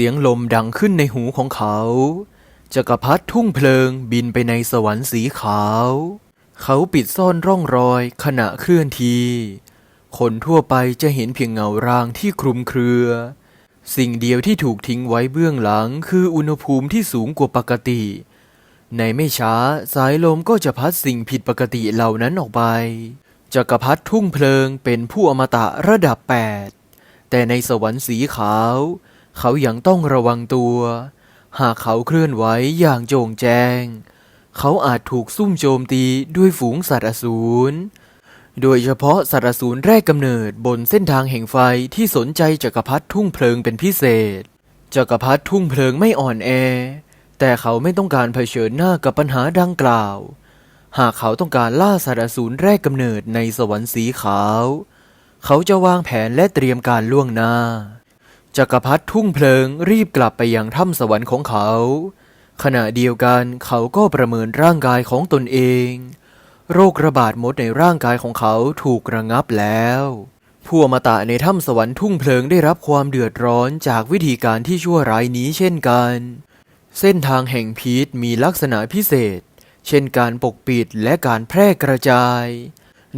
สียงลมดังขึ้นในหูของเขา จักรพรรดิทุ่งเพลิงบินไปในสวรรค์สีขาว เขาปิดซ่อนร่องรอยขณะเคลื่อนที คนทั่วไปจะเห็นเพียงเงารางที่คลุมเครือ สิ่งเดียวที่ถูกทิ้งไว้เบื้องหลังคืออุณหภูมิที่สูงกว่าปกติ ในไม่ช้าสายลมก็จะพัดสิ่งผิดปกติเหล่านั้นออกไป จักรพรรดิทุ่งเพลิงเป็นผู้อมตะระดับ 8 แต่ในสวรรค์สีขาว เขายังต้องระวังตัว หากเขาเคลื่อนไหวอย่างโจงแจ้ง เขาอาจถูกซุ่มโจมตีด้วยฝูงสัตว์อสูร โดยเฉพาะสัตว์อสูรแรกกำเนิดบนเส้นทางแห่งไฟที่สนใจจักรพรรดิทุ่งเพลิงเป็นพิเศษ จักรพรรดิทุ่งเพลิงไม่อ่อนแอ แต่เขาไม่ต้องการเผชิญหน้ากับปัญหาดังกล่าว หากเขาต้องการล่าสัตว์อสูรแรกกำเนิดในสวรรค์สีขาว เขาจะวางแผนและเตรียมการล่วงหน้า จักรพรรดิทุ่งเพลิงรีบกลับไปยังถ้ำสวรรค์ของเขา ขณะเดียวกันเขาก็ประเมินร่างกายของตนเอง โรคระบาดมดในร่างกายของเขาถูกระงับแล้วผู้อมตะในถ้ำสวรรค์ทุ่งเพลิงได้รับความเดือดร้อนจากวิธีการที่ชั่วร้ายนี้เช่นกัน เส้นทางแห่งพิษมีลักษณะพิเศษ เช่นการปกปิดและการแพร่กระจาย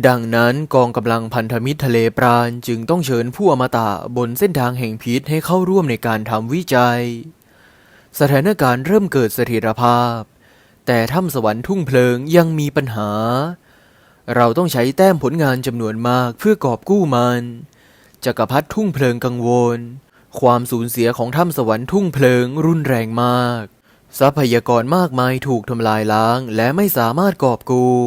ดังนั้นกองกำลังพันธมิตรทะเลปราณจึงต้องเชิญผู้อมตะบนเส้นทางแห่งพิษให้เข้าร่วมในการทำวิจัย สถานการณ์เริ่มเกิดเสถียรภาพ แต่ถ้ำสวรรค์ทุ่งเพลิงยังมีปัญหา เราต้องใช้แต้มผลงานจำนวนมากเพื่อกอบกู้มันจักรพรรดิทุ่งเพลิงกังวล ความสูญเสียของถ้ำสวรรค์ทุ่งเพลิงรุนแรงมาก ทรัพยากรมากมายถูกทำลายล้างและไม่สามารถกอบกู้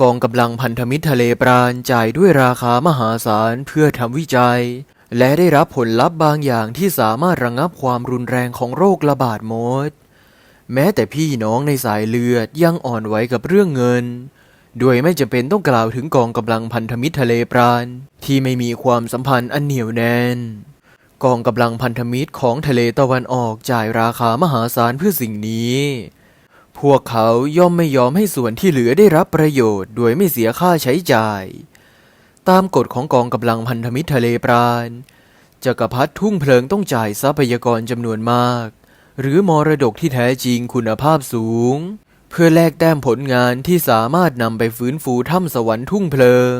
กองกำลังพันธมิตรทะเลปราณจ่ายด้วยราคามหาศาลเพื่อทำวิจัย และได้รับผลลัพธ์บางอย่างที่สามารถระงงับความรุนแรงของโรคระบาดมด แม้แต่พี่น้องในสายเลือดยังอ่อนไหวกับเรื่องเงินโดยไม่จำเป็นต้องกล่าวถึงกองกำลังพันธมิตรทะเลปราณที่ไม่มีความสัมพันธ์อันเหนียวแน่นกองกำลังพันธมิตรของทะเลตะวันออกจ่ายราคามหาศาลเพื่อสิ่งนี้ พวกเขาย่อมไม่ยอมให้ส่วนที่เหลือได้รับประโยชน์ โดยไม่เสียค่าใช้จ่าย ตามกฎของกองกำลังพันธมิตรทะเลปราณจักรพรรดิทุ่งเพลิงต้องจ่ายทรัพยากรจำนวนมาก หรือมรดกที่แท้จริงคุณภาพสูง เพื่อแลกแต้มผลงานที่สามารถนำไปฟื้นฟูถ้ำสวรรค์ทุ่งเพลิง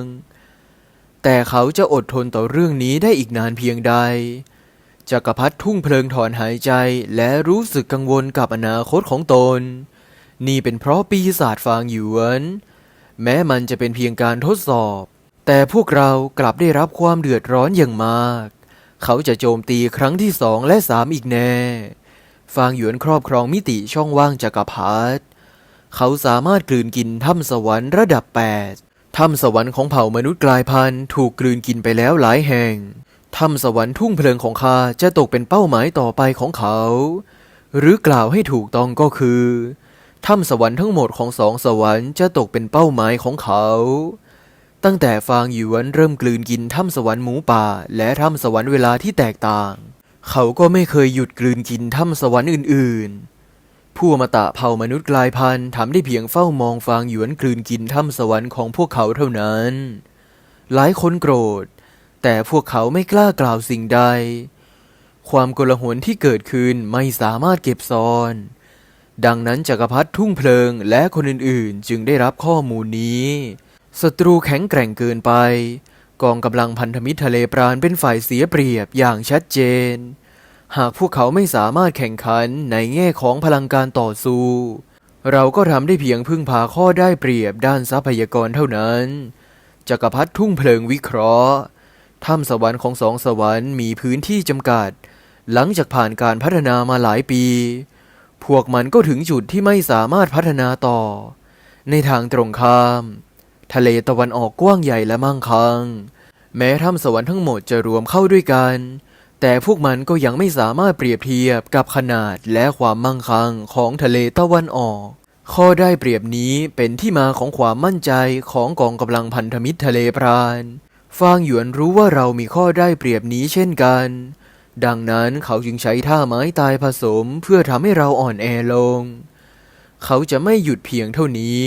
แต่เขาจะอดทนต่อเรื่องนี้ได้อีกนานเพียงใดจักรพรรดิทุ่งเพลิงถอนหายใจและรู้สึกกังวลกับอนาคตของตน นี่เป็นเพราะปีศาจฟางหยวน แม้มันจะเป็นเพียงการทดสอบ แต่พวกเรากลับได้รับความเดือดร้อนอย่างมาก เขาจะโจมตีครั้งที่สองและสามอีกแน่ ฟางหยวนครอบครองมิติช่องว่างจักรพรรดิเขาสามารถกลืนกินถ้ำสวรรค์ระดับ 8 ถ้ำสวรรค์ของเผ่ามนุษย์กลายพันธุ์ถูกกลืนกินไปแล้วหลายแห่ง ถ้ำสวรรค์ทุ่งเพลิงของข้าจะตกเป็นเป้าหมายต่อไปของเขา หรือกล่าวให้ถูกต้องก็คือ ถ้ำสวรรค์ทั้งหมดของสองสวรรค์จะตกเป็นเป้าหมายของเขา ตั้งแต่ฟางหยวนเริ่มกลืนกินถ้ำสวรรค์หมูป่า และถ้ำสวรรค์เวลาที่แตกต่าง เขาก็ไม่เคยหยุดกลืนกินถ้ำสวรรค์อื่น ๆ ผู้อมตะเผ่ามนุษย์กลายพันธุ์ทำได้เพียงเฝ้ามองฟางหยวนกลืนกินถ้ำสวรรค์ของพวกเขาเท่านั้น หลายคนโกรธ แต่พวกเขาไม่กล้ากล่าวสิ่งใด ความโกลาหลที่เกิดขึ้นไม่สามารถเก็บซ่อน ดังนั้นจักรพรรดิทุ่งเพลิงและคนอื่นๆ จึงได้รับข้อมูลนี้ศัตรูแข็งแกร่งเกินไป กองกำลังพันธมิตรทะเลปราณเป็นฝ่ายเสียเปรียบอย่างชัดเจน หากพวกเขาไม่สามารถแข่งขันในแง่ของพลังการต่อสู้ เราก็ทำได้เพียงพึ่งพาข้อได้เปรียบด้านทรัพยากรเท่านั้นจักรพรรดิทุ่งเพลิงวิเคราะห์ถ้ำสวรรค์ของสองสวรรค์มีพื้นที่จำกัด หลังจากผ่านการพัฒนามาหลายปี พวกมันก็ถึงจุดที่ไม่สามารถพัฒนาต่อ ในทางตรงข้าม ทะเลตะวันออกกว้างใหญ่และมั่งคั่งแม้ถ้ำสวรรค์ทั้งหมดจะรวมเข้าด้วยกัน แต่พวกมันก็ยังไม่สามารถเปรียบเทียบกับขนาดและความมั่งคั่งของทะเลตะวันออก ข้อได้เปรียบนี้เป็นที่มาของความมั่นใจของกองกำลังพันธมิตรทะเลพราน ฟางหยวนรู้ว่าเรามีข้อได้เปรียบนี้เช่นกัน ดังนั้นเขาจึงใช้ท่าไม้ตายผสมเพื่อทำให้เราอ่อนแอลง เขาจะไม่หยุดเพียงเท่านี้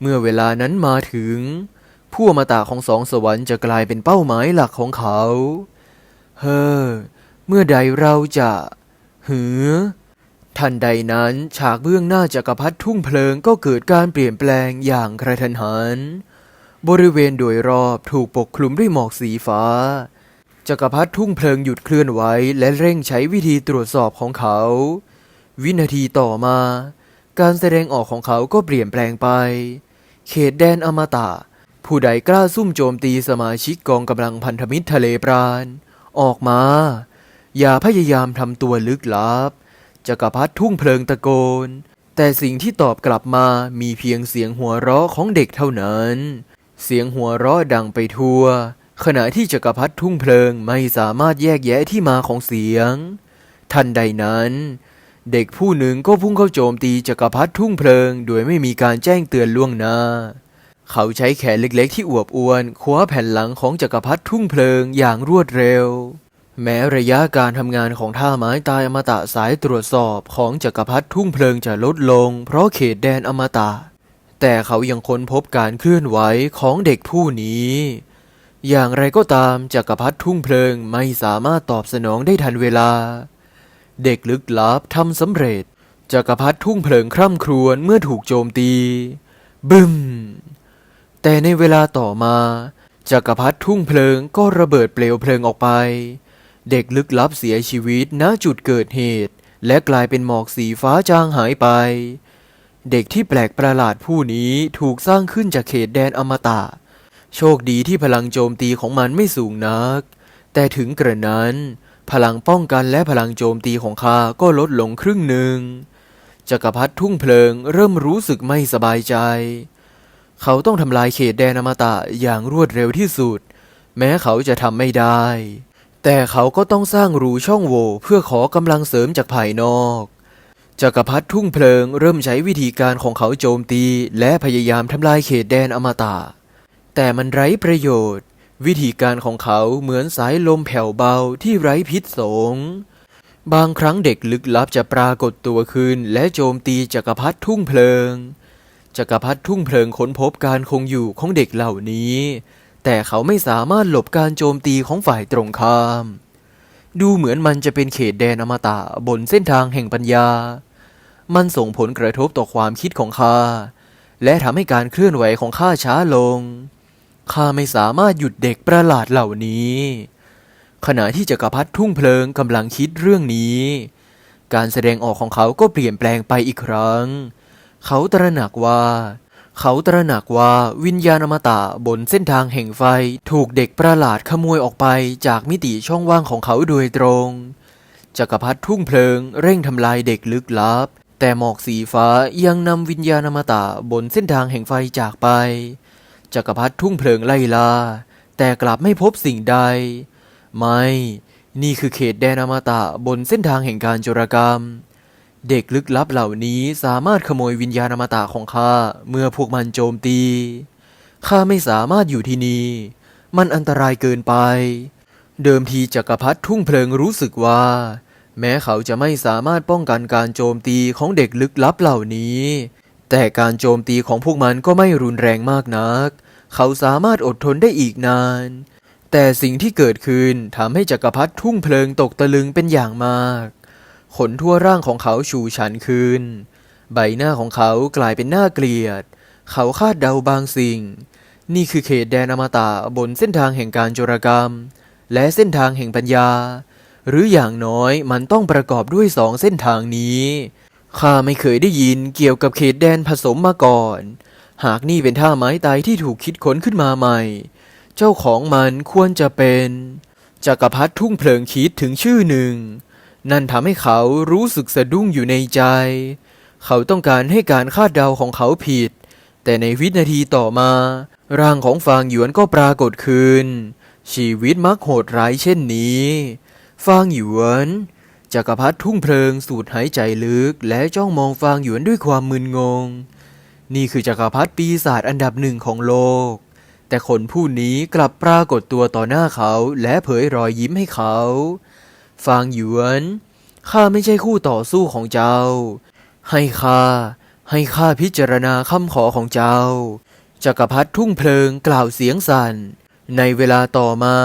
เมื่อเวลานั้นมาถึง ผู้อมตะของสองสวรรค์จะกลายเป็นเป้าหมายหลักของเขา เฮ้อ เมื่อใดเราจะหือทันใดนั้นฉากเบื้องหน้าจักรพรรดิทุ่งเพลิงก็เกิดการเปลี่ยนแปลงอย่างกระทันหัน บริเวณโดยรอบถูกปกคลุมด้วยหมอกสีฟ้า จักรพรรดิทุ่งเพลิงหยุดเคลื่อนไหวและเร่งใช้วิธีตรวจสอบของเขา วินาทีต่อมา การแสดงออกของเขาก็เปลี่ยนแปลงไป เขตแดนอมตะ ผู้ใดกล้าซุ่มโจมตีสมาชิกกองกำลังพันธมิตรทะเลปราณ ออกมา อย่าพยายามทำตัวลึกลับจักรพรรดิทุ่งเพลิงตะโกน แต่สิ่งที่ตอบกลับมามีเพียงเสียงหัวเราะของเด็กเท่านั้น เสียงหัวเราะดังไปทั่ว ขณะที่จักรพรรดิทุ่งเพลิงไม่สามารถแยกแยะที่มาของเสียง ทันใดนั้น เด็กผู้หนึ่งก็พุ่งเข้าโจมตีจักรพรรดิทุ่งเพลิง โดยไม่มีการแจ้งเตือนล่วงหน้า เขาใช้แขนเล็กๆ ที่อวบอ้วนคว้าแผ่นหลังของจักรพรรดิทุ่งเพลิงอย่างรวดเร็ว แม้ระยะการทำงานของท่าไม้ตายอมตะสายตรวจสอบของจักรพรรดิทุ่งเพลิงจะลดลง เพราะเขตแดนอมตะ แต่เขายังค้นพบการเคลื่อนไหวของเด็กผู้นี้ อย่างไรก็ตามจักรพรรดิทุ่งเพลิงไม่สามารถตอบสนองได้ทันเวลา เด็กลึกลับทำสำเร็จจักรพรรดิทุ่งเพลิงคร่ำครวญเมื่อถูกโจมตี บึ้ม แต่ในเวลาต่อมาจักรพรรดิทุ่งเพลิงก็ระเบิดเปลวเพลิงออกไป เด็กลึกลับเสียชีวิตณจุดเกิดเหตุ และกลายเป็นหมอกสีฟ้าจางหายไป เด็กที่แปลกประหลาดผู้นี้ถูกสร้างขึ้นจากเขตแดนอมตะ โชคดีที่พลังโจมตีของมันไม่สูงนัก แต่ถึงกระนั้น พลังป้องกันและพลังโจมตีของข้าก็ลดลงครึ่งหนึ่งจักรพรรดิทุ่งเพลิงเริ่มรู้สึกไม่สบายใจ เขาต้องทำลายเขตแดนอมตะอย่างรวดเร็วที่สุด แม้เขาจะทำไม่ได้ แต่เขาก็ต้องสร้างรูช่องโหว่เพื่อขอกำลังเสริมจากภายนอกจักรพรรดิทุ่งเพลิงเริ่มใช้วิธีการของเขาโจมตีและพยายามทำลายเขตแดนอมตะ แต่มันไร้ประโยชน์ วิธีการของเขาเหมือนสายลมแผ่วเบาที่ไร้พิษสง บางครั้งเด็กลึกลับจะปรากฏตัวขึ้น และโจมตีจักรพรรดิทุ่งเพลิง จักรพรรดิทุ่งเพลิงค้นพบการคงอยู่ของเด็กเหล่านี้ แต่เขาไม่สามารถหลบการโจมตีของฝ่ายตรงข้าม ดูเหมือนมันจะเป็นเขตแดนอมตะบนเส้นทางแห่งปัญญา มันส่งผลกระทบต่อความคิดของข้าและทำให้การเคลื่อนไหวของข้าช้าลง ข้าไม่สามารถหยุดเด็กประหลาดเหล่านี้ ขณะที่จักรพรรดิทุ่งเพลิงกำลังคิดเรื่องนี้ การแสดงออกของเขาก็เปลี่ยนแปลงไปอีกครั้ง เขาตระหนักว่า เขาตระหนักว่าวิญญาณอมตะบนเส้นทางแห่งไฟถูกเด็กประหลาดขโมยออกไปจากมิติช่องว่างของเขาโดยตรงจักรพรรดิทุ่งเพลิงเร่งทำลายเด็กลึกลับ แต่หมอกสีฟ้ายังนำวิญญาณอมตะบนเส้นทางแห่งไฟจากไป จักรพรรดิทุ่งเพลิงไล่ล่าแต่กลับไม่พบสิ่งใด ไม่ นี่คือเขตแดนอมตะบนเส้นทางแห่งการโจรกรรม เด็กลึกลับเหล่านี้สามารถขโมยวิญญาณอมตะของข้าเมื่อพวกมันโจมตีข้าไม่สามารถอยู่ที่นี่ มันอันตรายเกินไป เดิมทีจักรพรรดิทุ่งเพลิงรู้สึกว่า แม้เขาจะไม่สามารถป้องกันการโจมตีของเด็กลึกลับเหล่านี้ แต่การโจมตีของพวกมันก็ไม่รุนแรงมากนัก เขาสามารถอดทนได้อีกนาน แต่สิ่งที่เกิดขึ้นทำให้จักรพรรดิทุ่งเพลิงตกตะลึงเป็นอย่างมากขนทั่วร่างของเขาชูชันขึ้น ใบหน้าของเขากลายเป็นหน้าเกลียด เขาคาดเดาบางสิ่ง นี่คือเขตแดนอมตะบนเส้นทางแห่งการโจรกรรม และเส้นทางแห่งปัญญา หรืออย่างน้อยมันต้องประกอบด้วยสองเส้นทางนี้ ข้าไม่เคยได้ยินเกี่ยวกับเขตแดนผสมมาก่อน หากนี่เป็นท่าไม้ตายที่ถูกคิดค้นขึ้นมาใหม่ เจ้าของมันควรจะเป็นจักรพรรดิทุ่งเพลิงคิดถึงชื่อหนึ่ง นั่นทำให้เขารู้สึกสะดุ้งอยู่ในใจ เขาต้องการให้การคาดเดาของเขาผิด แต่ในวินาทีต่อมา ร่างของฟางหยวนก็ปรากฏขึ้นชีวิตมักโหดร้ายเช่นนี้ ฟางหยวนจักรพรรดิทุ่งเพลิงสูดหายใจลึกและจ้องมองฟางหยวนด้วยความมึนงง นี่คือจักรพรรดิปีศาจอันดับหนึ่งของโลก แต่คนผู้นี้กลับปรากฏตัวต่อหน้าเขาและเผยรอยยิ้มให้เขา ฟางหยวน ข้าไม่ใช่คู่ต่อสู้ของเจ้า ให้ข้า ให้ข้าพิจารณาคำขอของเจ้า จักรพรรดิทุ่งเพลิงกล่าวเสียงสั่น ในเวลาต่อมา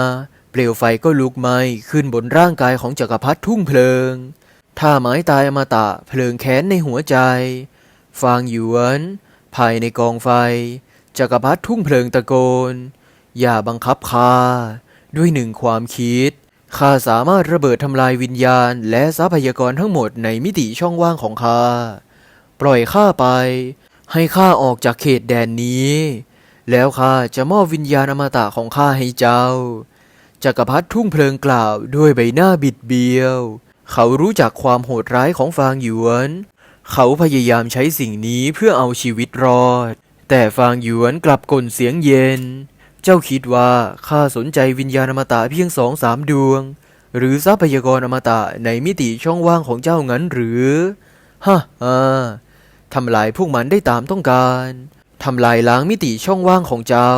เปลวไฟก็ลุกไหม้ขึ้นบนร่างกายของจักรพรรดิทุ่งเพลิงถ้าไม้ตายอมตะเพลิงแค้นในหัวใจ ฟางหยวน ภายในกองไฟจักรพรรดิทุ่งเพลิงตะโกน อย่าบังคับข้าด้วยหนึ่งความคิดข้าสามารถระเบิดทำลายวิญญาณ และทรัพยากรทั้งหมดในมิติช่องว่างของข้าปล่อยข้าไป ให้ข้าออกจากเขตแดนนี้ แล้วข้าจะมอบวิญญาณอมตะของข้าให้เจ้าจักรพรรดิทุ่งเพลิงกล่าวด้วยใบหน้าบิดเบี้ยว เขารู้จักความโหดร้ายของฟางหยวน เขาพยายามใช้สิ่งนี้เพื่อเอาชีวิตรอด แต่ฟางหยวนกลับกลนเสียงเย็น เจ้าคิดว่าข้าสนใจวิญญาณอมตะเพียงสองสามดวง หรือทรัพยากรอมตะในมิติช่องว่างของเจ้างั้นหรือฮะอ่าทำลายพวกมันได้ตามต้องการ ทำลายล้างมิติช่องว่างของเจ้า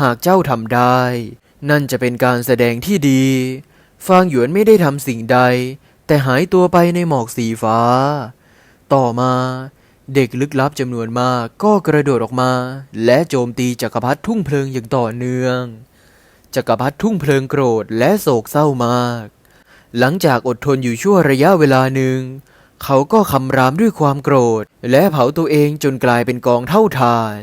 หากเจ้าทำได้ นั่นจะเป็นการแสดงที่ดี ฟางหยวนไม่ได้ทำสิ่งใด แต่หายตัวไปในหมอกสีฟ้า ต่อมาเด็กลึกลับจำนวนมากก็กระโดดออกมา และโจมตีจักรพรรดิทุ่งเพลิงอย่างต่อเนื่อง จักรพรรดิทุ่งเพลิงโกรธและโศกเศร้ามาก หลังจากอดทนอยู่ชั่วระยะเวลาหนึ่ง เขาก็คำรามด้วยความโกรธ และเผาตัวเองจนกลายเป็นกองเท่าทาน